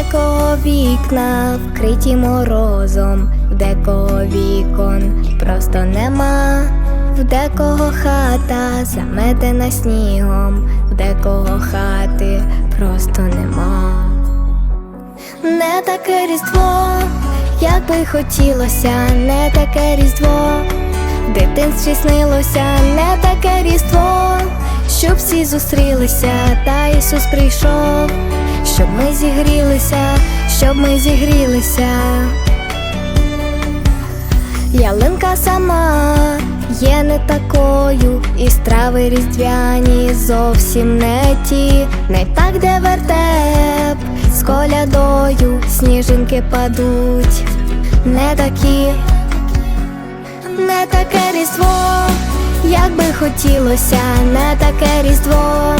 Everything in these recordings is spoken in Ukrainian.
декого вікна вкриті морозом, в декого вікон просто нема, в декого хата заметена снігом, в декого хати просто нема. Не таке різдво, як би хотілося, не таке різдво, в дитинстві снилося, не таке різдво, щоб всі зустрілися, та Ісус прийшов, щоб ми зігрілися, щоб ми зігрілися. Ялинка сама є не такою, і страви різдвяні зовсім не ті, не так, де вертеп з колядою сніжинки падуть, не такі, не таке різдво, як би хотілося, не таке різдво,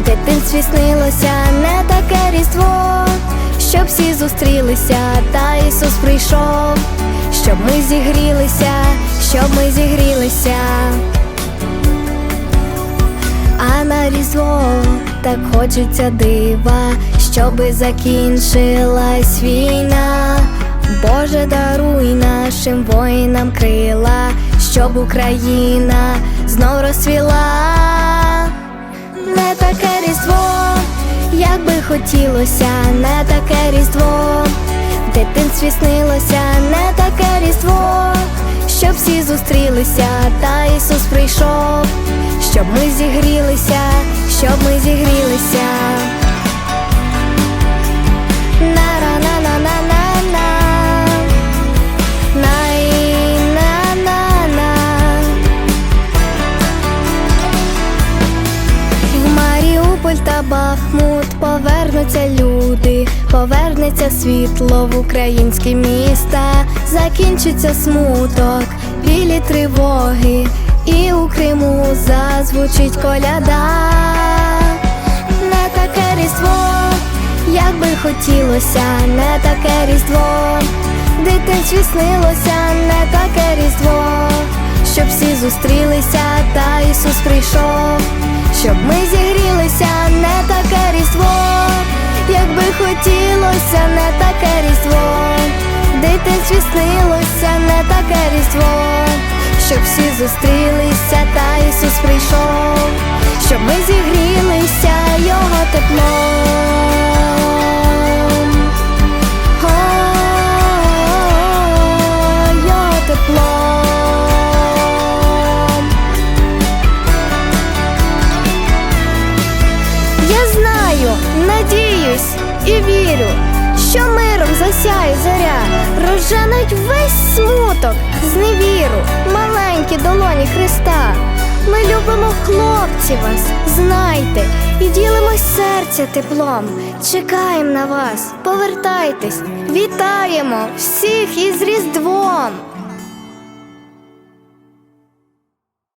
в дитинстві снилося, не таке різдво, щоб всі зустрілися, та Ісус прийшов, щоб ми зігрілися, щоб ми зігрілися. А на різдво так хочеться дива, щоби закінчилась війна. Боже, даруй нашим воїнам крила, щоб Україна знов розцвіла. Не таке різдво, як би хотілося, не таке різдво, в дитинстві снилося, не таке різдво, щоб всі зустрілися, та Ісус прийшов, щоб ми зігрілися, щоб ми зігрілися. Маріуполь та Бахмут повернуться люди, повернеться світло в українські міста, закінчиться смуток, білі тривоги, і у Криму зазвучить коляда. Не таке різдво, як би хотілося, не таке різдво, в дитинстві снилося, не таке різдво, зустрілися, та Ісус прийшов, щоб ми зігрілися, не таке різдво, як би хотілося, не таке різдво, дитинстві снилося, не таке різдво, щоб всі зустрілися, та Ісус прийшов, щоб ми зігрілися знаю, надіюсь і вірю, що миром засяє зоря, розженуть весь смуток, зневіру, маленькі долоні Христа. Ми любимо хлопці вас, знайте, і ділимось серця теплом. Чекаємо на вас, повертайтесь, вітаємо всіх із Різдвом.